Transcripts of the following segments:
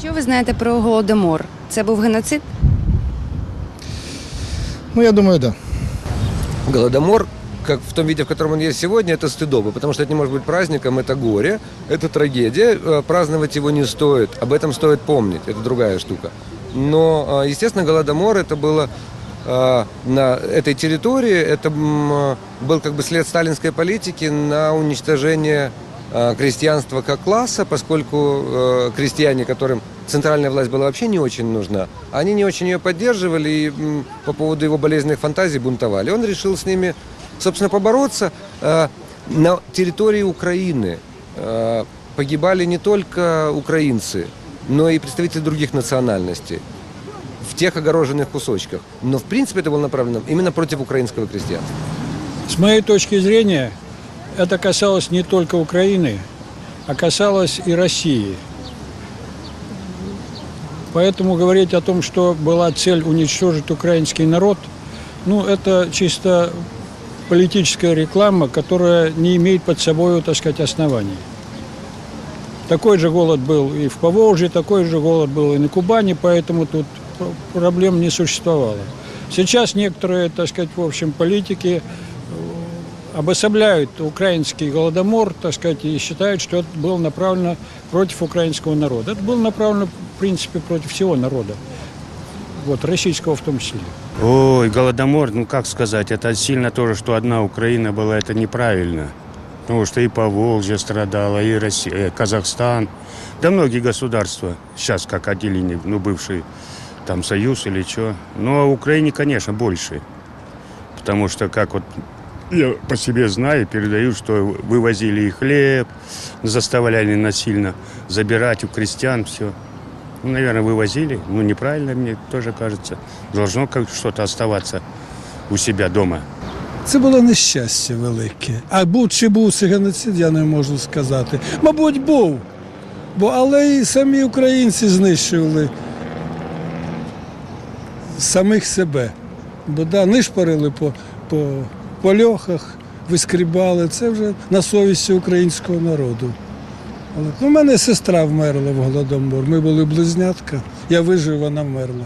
Що ви знаєте про голодомор? Це був геноцид? Ну, я думаю, да. Голодомор, как в том виде, в котором он есть сегодня, это стыдоба, потому что это не может быть праздником, это горе, это трагедия, э, праздновать его не стоит, об этом стоит помнить, это другая штука. Но, э, естественно, Голодомор это было э, на этой территории, это м, э, был как бы след сталинской политики на уничтожение э, крестьянства как класса, поскольку э, крестьяне, которым центральная власть была вообще не очень нужна, они не очень ее поддерживали и по поводу его болезненных фантазий бунтовали. Он решил с ними, собственно, побороться. Э, На территории Украины э, погибали не только украинцы, но и представители других национальностей в тех огороженных кусочках. Но, в принципе, это было направлено именно против украинского крестьянства. С моей точки зрения, это касалось не только Украины, а касалось и России. Поэтому говорить о том, что была цель уничтожить украинский народ, ну, это чисто политическая реклама, которая не имеет под собой, так сказать, оснований. Такой же голод был и в Поволжье, такой же голод был и на Кубани, поэтому тут пр- проблем не существовало. Сейчас некоторые, так сказать, в общем, политики обособляют украинский голодомор, так сказать, и считают, что это было направлено против украинского народа. Это было направлено, в принципе, против всего народа, вот, российского в том числе. Ой, Голодомор, ну как сказать, это сильно тоже, что одна Украина была, это неправильно. Потому что и Поволжье страдала, и Россия, Казахстан, да многие государства, сейчас как отделение, ну бывший там союз или что. Но о Украине, конечно, больше. Потому что, как вот я по себе знаю, передаю, что вывозили и хлеб, заставляли насильно забирать у крестьян все. Ну, наверное, вывозили. Ну, неправильно, мне тоже кажется. Должно как что-то оставаться у себя дома. Це було нещастя велике. А був чи був це геноцид, я не можу сказати. Мабуть, був. Бо але і самі українці знищували самих себе. Бо да, нишпорили по, по, по льохах, вискрібали. Це вже на совісті українського народу. Але ну, у мене сестра вмерла в Голодомор. Ми були близнятка. Я вижив, вона вмерла.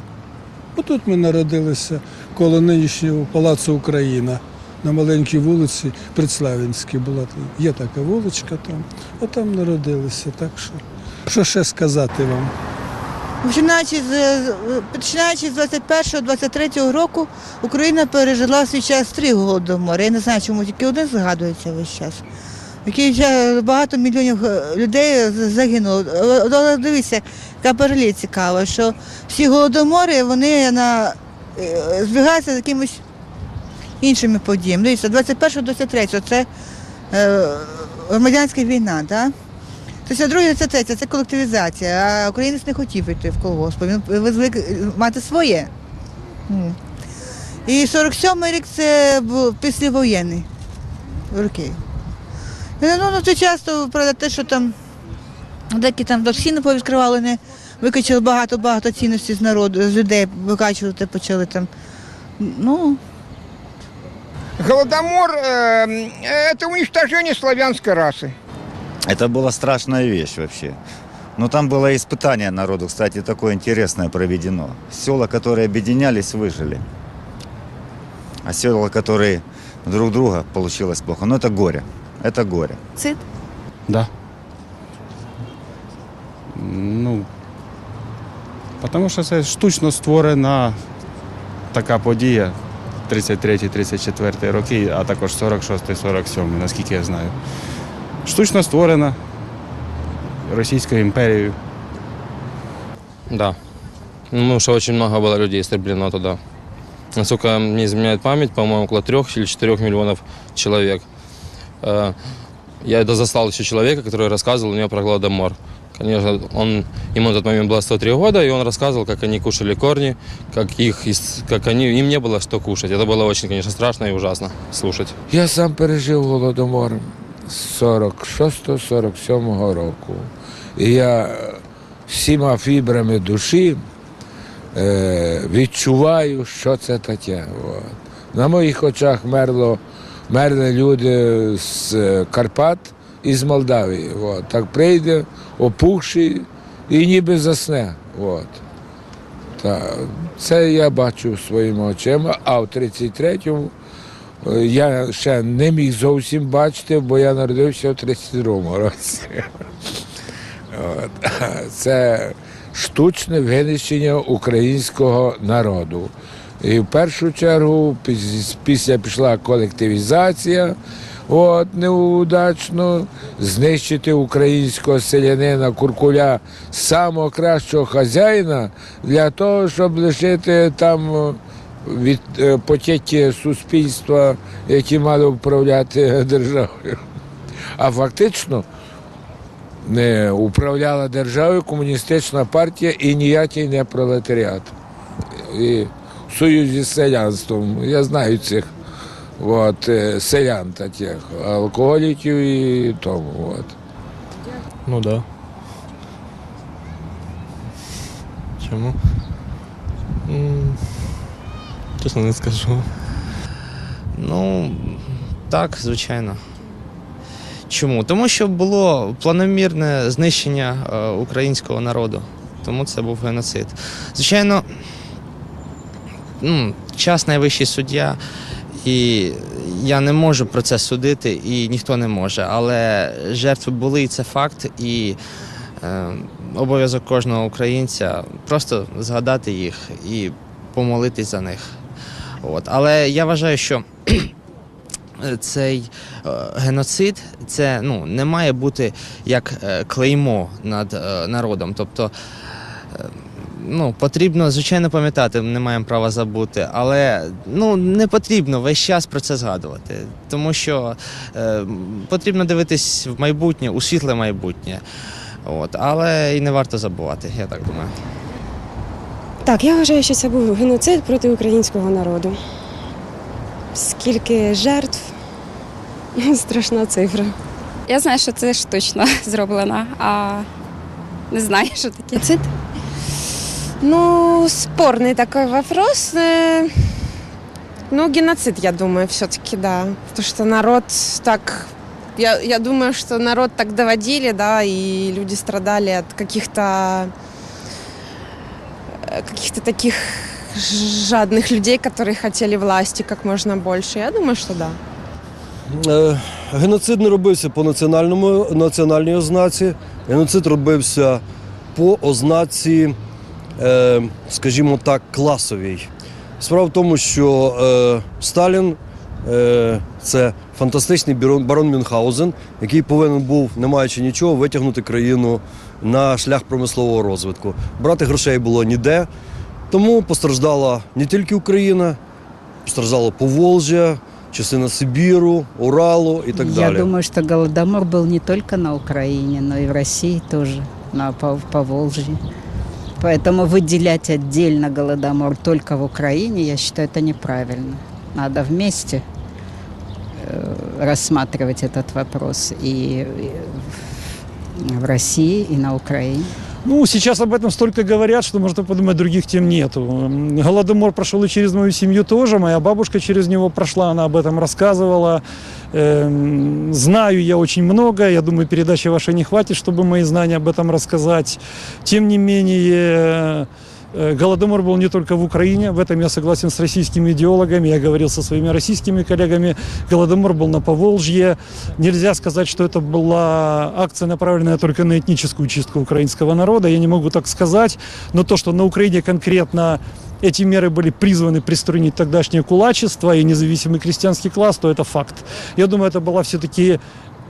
Отут ми народилися коло нинішнього палацу Україна на маленькій вулиці Предславінській була. Є така вуличка там. Отам народилися. Так що, що ще сказати вам? Починаючи з починаючи з 21-23 року Україна пережила свій час три голодомори. Я не знаю, чому тільки один згадується весь час. Який вже багато мільйонів е, людей загинуло. Е, Але дивіться, яка паралель цікава, що всі голодомори вони на, е, збігаються з якимось іншими подіями. Дивіться, 21-23 це громадянська війна, так? Тобто друге, це третє, це колективізація. А українець не хотів йти в колгосп. Він звик мати своє. М. І 47-й рік це був післявоєнний роки. І, Ну, ну, це часто правда, те, що там деякі там токсини повідкривали, не викачали багато-багато цінностей з народу, з людей, викачувати почали там. Ну, Голодомор э, это уничтожение славянской расы. Это была страшная вещь вообще. Но там было испытание народу, кстати, такое интересное проведено. Села, которые объединялись, выжили. А села, которые друг друга, получилось плохо. Но это горе. Это горе. Цид? Да. Ну, тому що це штучно створена така подія 33-34 роки, а також 46-47, наскільки я знаю. Штучно створена Російською імперією. Да. Ну, потому что очень много было людей истреблено туда. Насколько мне изменяет память, по-моему, около трех или четырех миллионов человек. Э, Я это застал еще человека, который рассказывал мне про Голодомор. Конечно, он, ему на тот момент было 103 года, и он рассказывал, как они кушали корни, как, их, ис- как они, им не было что кушать. Это было очень, конечно, страшно и ужасно слушать. Я сам пережив голодомор з 46-47 року. І я всіма фібрами душі е, відчуваю, що це таке. От. На моїх очах мерло, мерли люди з е, Карпат і з Молдавії. От. Так прийде опухший і ніби засне. От. Та, це я бачив своїми очима, а в 33-му е, я ще не міг зовсім бачити, бо я народився в 32-му році. Це штучне винищення українського народу. І в першу чергу після пішла колективізація, от, неудачно, знищити українського селянина Куркуля, самого кращого хазяїна, для того, щоб лишити там е, від е, суспільства, які мали управляти державою. А фактично не управляла державою комуністична партія і ніякий не пролетаріат. І в союзі з селянством. Я знаю цих от, е, селян таких, алкоголіків і тому. От. Ну да. Чому? Чесно не скажу. Ну, так, звичайно. Чому? Тому що було планомірне знищення е, українського народу. Тому це був геноцид. Звичайно, ну, час найвищий суддя, і я не можу про це судити, і ніхто не може. Але жертви були, і це факт. І е, обов'язок кожного українця просто згадати їх і помолитись за них. От. Але я вважаю, що цей е, геноцид це ну, не має бути як е, клеймо над е, народом. Тобто ну, потрібно, звичайно, пам'ятати, не маємо права забути, але ну, не потрібно весь час про це згадувати, тому що е, потрібно дивитись в майбутнє, у світле майбутнє. От, але і не варто забувати, я так думаю. Так, я вважаю, що це був геноцид проти українського народу. Скільки жертв? Страшна цифра. Я знаю, що це штучно зроблено, а не знаю, що таке. Геноцид? Ну, спорный такой вопрос. Э, Ну, геноцид, я думаю, все-таки, да. Потому что народ так... Я, я думаю, что народ так доводили, да, и люди страдали от каких-то э, каких-то таких жадных людей, которые хотели власти как можно больше. Я думаю, что да. Е, Геноцид не робився по національному національній ознаці. Геноцид робився по ознаці, е, скажімо так, класовій. Справа в тому, що е, Сталін це фантастичний барон, барон Мюнхгаузен, який повинен був, не маючи нічого, витягнути країну на шлях промислового розвитку. Брати грошей було ніде, тому постраждала не тільки Україна, постраждало Поволжя, частина Сибіру, Уралу і так Я далі. думаю, что Голодомор был не только на Украине, но и в России тоже, на Пов- Поволжье. Поэтому выделять отдельно Голодомор только в Украине, я считаю, это неправильно. Надо вместе э, рассматривать этот вопрос и и в России, и на Украине. Ну, сейчас об этом столько говорят, что можно подумать, других тем нету. М, Голодомор прошел и через мою семью тоже. Моя бабушка через него прошла, она об этом рассказывала. Эм, знаю я очень много. Я думаю, передачи вашей не хватит, чтобы мои знания об этом рассказать. Тем не менее, э, Голодомор был не только в Украине, в этом я согласен с российскими идеологами, я говорил со своими российскими коллегами, Голодомор был на Поволжье. Нельзя сказать, что это была акция, направленная только на этническую чистку украинского народа, я не могу так сказать, но то, что на Украине конкретно эти меры были призваны приструнить тогдашнее кулачество и независимый крестьянский класс, то это факт. Я думаю, это была все-таки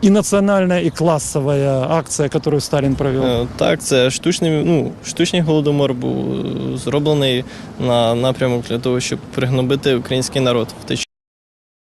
и національна, і класова акція, яку Сталін провел. Е, Так, це штучний, ну, штучний голодомор був е, зроблений на напрямок для того, щоб пригнобити український народ